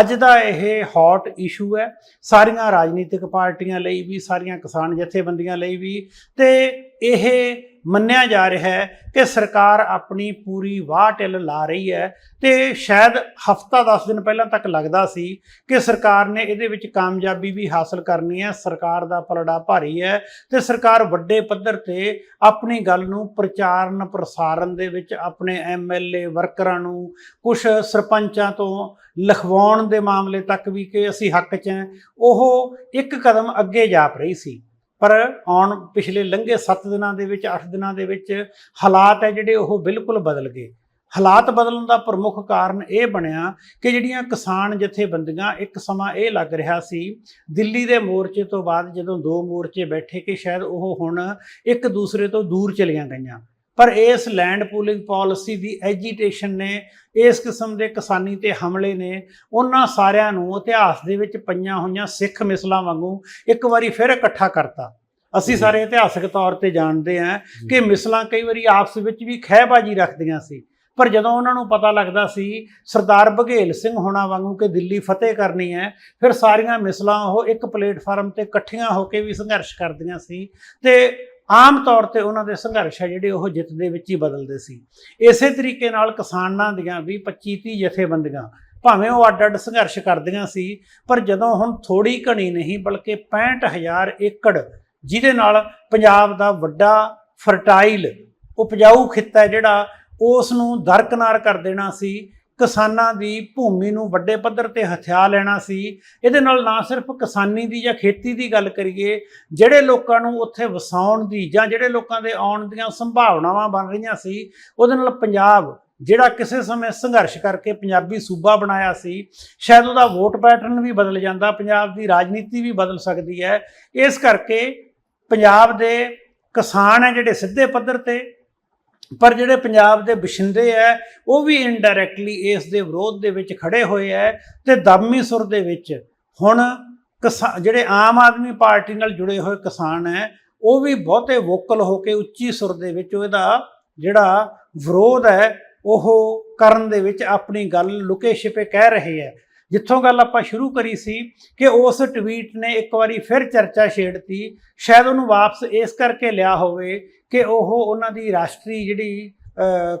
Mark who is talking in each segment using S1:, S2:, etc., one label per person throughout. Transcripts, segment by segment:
S1: ਅੱਜ ਦਾ ਇਹ hot issue ਹੈ। ਸਾਰੀਆਂ ਰਾਜਨੀਤਿਕ ਪਾਰਟੀਆਂ ਲਈ ਵੀ, ਸਾਰੀਆਂ ਕਿਸਾਨ ਜਥੇਬੰਦੀਆਂ ਲਈ ਵੀ। ਤੇ ਇਹ ਮੰਨਿਆ ਜਾ ਰਿਹਾ ਹੈ ਕਿ ਸਰਕਾਰ ਆਪਣੀ ਪੂਰੀ ਵਾਹ ਢਿੱਲ ਲਾ ਰਹੀ ਹੈ ਤੇ ਸ਼ਾਇਦ ਹਫਤਾ 10 ਦਿਨ ਪਹਿਲਾਂ ਤੱਕ ਲੱਗਦਾ ਸੀ ਕਿ ਸਰਕਾਰ ਨੇ ਇਹਦੇ ਵਿੱਚ ਕਾਮਯਾਬੀ ਵੀ ਹਾਸਲ ਕਰਨੀ ਹੈ, ਸਰਕਾਰ ਦਾ ਪਲੜਾ ਭਾਰੀ ਹੈ ਤੇ ਸਰਕਾਰ ਵੱਡੇ ਪੱਧਰ ਤੇ ਆਪਣੀ ਗੱਲ ਨੂੰ ਪ੍ਰਚਾਰਨ ਪ੍ਰਸਾਰਨ ਦੇ ਵਿੱਚ ਆਪਣੇ ਐਮਐਲਏ ਵਰਕਰਾਂ ਨੂੰ ਕੁਝ ਸਰਪੰਚਾਂ ਤੋਂ ਲਿਖਵਾਉਣ ਦੇ ਮਾਮਲੇ ਤੱਕ ਵੀ ਕਿ ਅਸੀਂ ਹੱਕ 'ਚ ਹਾਂ, ਉਹ ਇੱਕ ਕਦਮ ਅੱਗੇ ਜਾਪ ਰਹੀ ਸੀ। ਪਰ ਆਉਣ ਪਿਛਲੇ ਲੰਘੇ 7 ਦਿਨਾਂ ਦੇ ਵਿੱਚ 8 ਦਿਨਾਂ ਦੇ ਵਿੱਚ ਹਾਲਾਤ ਹੈ ਜਿਹੜੇ ਉਹ ਬਿਲਕੁਲ ਬਦਲ ਗਏ। ਹਾਲਾਤ ਬਦਲਣ ਦਾ ਪ੍ਰਮੁੱਖ ਕਾਰਨ ਇਹ ਬਣਿਆ ਕਿ ਜਿਹੜੀਆਂ ਕਿਸਾਨ ਜਥੇਬੰਦੀਆਂ ਇੱਕ ਸਮਾਂ ਇਹ ਲੱਗ ਰਿਹਾ ਸੀ, ਦਿੱਲੀ ਦੇ ਮੋਰਚੇ ਤੋਂ ਬਾਅਦ ਜਦੋਂ ਦੋ ਮੋਰਚੇ ਬੈਠੇ ਕਿ ਸ਼ਾਇਦ ਉਹ ਹੁਣ ਇੱਕ ਦੂਸਰੇ ਤੋਂ ਦੂਰ ਚਲੀਆਂ ਗਈਆਂ। ਪਰ ਇਸ ਲੈਂਡ ਪੂਲਿੰਗ ਪਾਲਿਸੀ ਦੀ ਐਜੀਟੇਸ਼ਨ ਨੇ ਇਸ ਕਿਸਮ ਦੇ ਕਿਸਾਨੀ ਤੇ ਹਮਲੇ ਨੇ ਉਹਨਾਂ ਸਾਰਿਆਂ ਨੂੰ ਇਤਿਹਾਸ ਦੇ ਵਿੱਚ ਪਈਆਂ ਹੋਈਆਂ ਸਿੱਖ ਮਿਸਲਾਂ ਵਾਂਗੂ ਇੱਕ ਵਾਰੀ ਫਿਰ ਇਕੱਠਾ ਕਰਤਾ। ਅਸੀਂ। ਸਾਰੇ ਇਤਿਹਾਸਕ ਤੌਰ ਤੇ ਜਾਣਦੇ ਹਾਂ ਕਿ ਮਿਸਲਾਂ ਕਈ ਵਾਰੀ ਆਪਸ ਵਿੱਚ ਵੀ ਖਹਿਬਾਜੀ ਰੱਖਦੀਆਂ ਸੀ। ਪਰ ਜਦੋਂ ਉਹਨਾਂ ਨੂੰ ਪਤਾ ਲੱਗਦਾ ਸੀ ਸਰਦਾਰ ਬਘੇਲ ਸਿੰਘ ਹੋਣਾ ਵਾਂਗੂ ਕਿ ਦਿੱਲੀ ਫਤਿਹ ਕਰਨੀ ਹੈ ਫਿਰ ਸਾਰੀਆਂ ਮਿਸਲਾਂ ਉਹ ਇੱਕ ਪਲੇਟਫਾਰਮ ਤੇ ਇਕੱਠੀਆਂ ਹੋ ਕੇ ਵੀ ਸੰਘਰਸ਼ ਕਰਦੀਆਂ ਸੀ ਤੇ ਆਮ ਤੌਰ ਤੇ ਉਹਨਾਂ ਦੇ ਸੰਘਰਸ਼ ਹੈ ਜਿਹੜੇ ਉਹ ਜਿੱਤ ਦੇ ਵਿੱਚ ਹੀ ਬਦਲਦੇ ਸੀ। ਇਸੇ ਤਰੀਕੇ ਨਾਲ ਕਿਸਾਨਾਂ ਦੀਆਂ ਵੀ 25 30 ਜਥੇਬੰਦੀਆਂ, ਭਾਵੇਂ ਉਹ ਅੱਡ-ਅੱਡ ਸੰਘਰਸ਼ ਕਰਦੀਆਂ ਸੀ, ਪਰ ਜਦੋਂ ਹੁਣ ਥੋੜੀ ਘਣੀ ਨਹੀਂ, ਬਲਕਿ 65000 ਏਕੜ, ਜਿਹਦੇ ਨਾਲ ਪੰਜਾਬ ਦਾ ਵੱਡਾ ਫਰਟਾਈਲ ਉਪਜਾਊ ਖਿੱਤਾ ਜਿਹੜਾ, ਉਸ ਨੂੰ ਦਰਕਨਾਰ ਕਰ ਦੇਣਾ ਸੀ ਕਿਸਾਨਾਂ ਦੀ ਭੂਮੀ ਨੂੰ ਵੱਡੇ ਪੱਧਰ ਤੇ ਹਥਿਆ ਲੈਣਾ ਸੀ। ਇਹਦੇ ਨਾਲ ਨਾ ਸਿਰਫ ਕਿਸਾਨੀ ਦੀ ਜਾਂ ਖੇਤੀ ਦੀ ਗੱਲ ਕਰੀਏ, ਜਿਹੜੇ ਲੋਕਾਂ ਨੂੰ ਉੱਥੇ ਵਸਾਉਣ ਦੀ ਜਾਂ ਜਿਹੜੇ ਲੋਕਾਂ ਦੇ ਆਉਣ ਦੀਆਂ ਸੰਭਾਵਨਾਵਾਂ ਬਣ ਰਹੀਆਂ ਸੀ, ਉਹਦੇ ਨਾਲ ਪੰਜਾਬ, ਜਿਹੜਾ ਕਿਸੇ ਸਮੇਂ ਸੰਘਰਸ਼ ਕਰਕੇ ਪੰਜਾਬੀ ਸੂਬਾ ਬਣਾਇਆ ਸੀ, ਸ਼ਾਇਦ ਉਹਦਾ ਵੋਟ ਪੈਟਰਨ ਵੀ ਬਦਲ ਜਾਂਦਾ, ਪੰਜਾਬ ਦੀ ਰਾਜਨੀਤੀ ਵੀ ਬਦਲ ਸਕਦੀ ਹੈ। ਇਸ ਕਰਕੇ ਪੰਜਾਬ ਦੇ ਕਿਸਾਨ ਹੈ ਜਿਹੜੇ ਸਿੱਧੇ ਪੱਧਰ ਤੇ ਪਰ ਜਿਹੜੇ ਪੰਜਾਬ ਦੇ ਵਸਿੰਦੇ ਹੈ ਉਹ ਵੀ ਇਨਡਾਇਰੈਕਟਲੀ ਇਸ ਦੇ ਵਿਰੋਧ ਦੇ ਵਿੱਚ ਖੜੇ ਹੋਏ ਹੈ ਤੇ ਦਮੀ ਸੁਰ ਦੇ ਵਿੱਚ। ਹੁਣ ਕਿਸਾ- ਜਿਹੜੇ ਆਮ ਆਦਮੀ ਪਾਰਟੀ ਨਾਲ ਜੁੜੇ ਹੋਏ ਕਿਸਾਨ ਹੈ ਉਹ ਵੀ ਬਹੁਤੇ ਵੋਕਲ ਹੋ ਕੇ ਉੱਚੀ ਸੁਰ ਦੇ ਵਿੱਚ ਉਹਦਾ ਜਿਹੜਾ ਵਿਰੋਧ ਹੈ ਉਹ ਕਰਨ ਦੇ ਵਿੱਚ ਆਪਣੀ ਗੱਲ ਲੁਕੇ ਛਿਪੇ ਕਹਿ ਰਹੇ ਹੈ ਜਿੱਥੋਂ ਗੱਲ ਆਪਾਂ ਸ਼ੁਰੂ ਕਰੀ ਸੀ ਕਿ ਉਸ ਟਵੀਟ ਨੇ ਇੱਕ ਵਾਰੀ ਫਿਰ ਚਰਚਾ ਛੇੜਤੀ, ਸ਼ਾਇਦ ਉਹਨੂੰ ਵਾਪਸ ਇਸ ਕਰਕੇ ਲਿਆ ਹੋਵੇ ਕਿ ਉਹ ਉਹਨਾਂ ਦੀ ਰਾਸ਼ਟਰੀ ਜਿਹੜੀ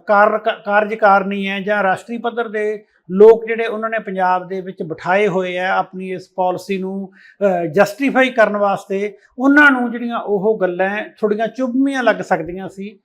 S1: ਕਾਰਜਕਾਰਨੀ ਹੈ ਜਾਂ ਰਾਸ਼ਟਰੀ ਪੱਧਰ ਦੇ ਲੋਕ ਜਿਹੜੇ ਉਹਨਾਂ ਨੇ ਪੰਜਾਬ ਦੇ ਵਿੱਚ ਬਿਠਾਏ ਹੋਏ ਆ ਆਪਣੀ ਇਸ ਪਾਲਿਸੀ ਨੂੰ ਜਸਟੀਫਾਈ ਕਰਨ ਵਾਸਤੇ, ਉਹਨਾਂ ਨੂੰ ਜਿਹੜੀਆਂ ਉਹ ਗੱਲਾਂ ਥੋੜੀਆਂ ਚੁਭਵੀਆਂ ਲੱਗ ਸਕਦੀਆਂ ਸੀ।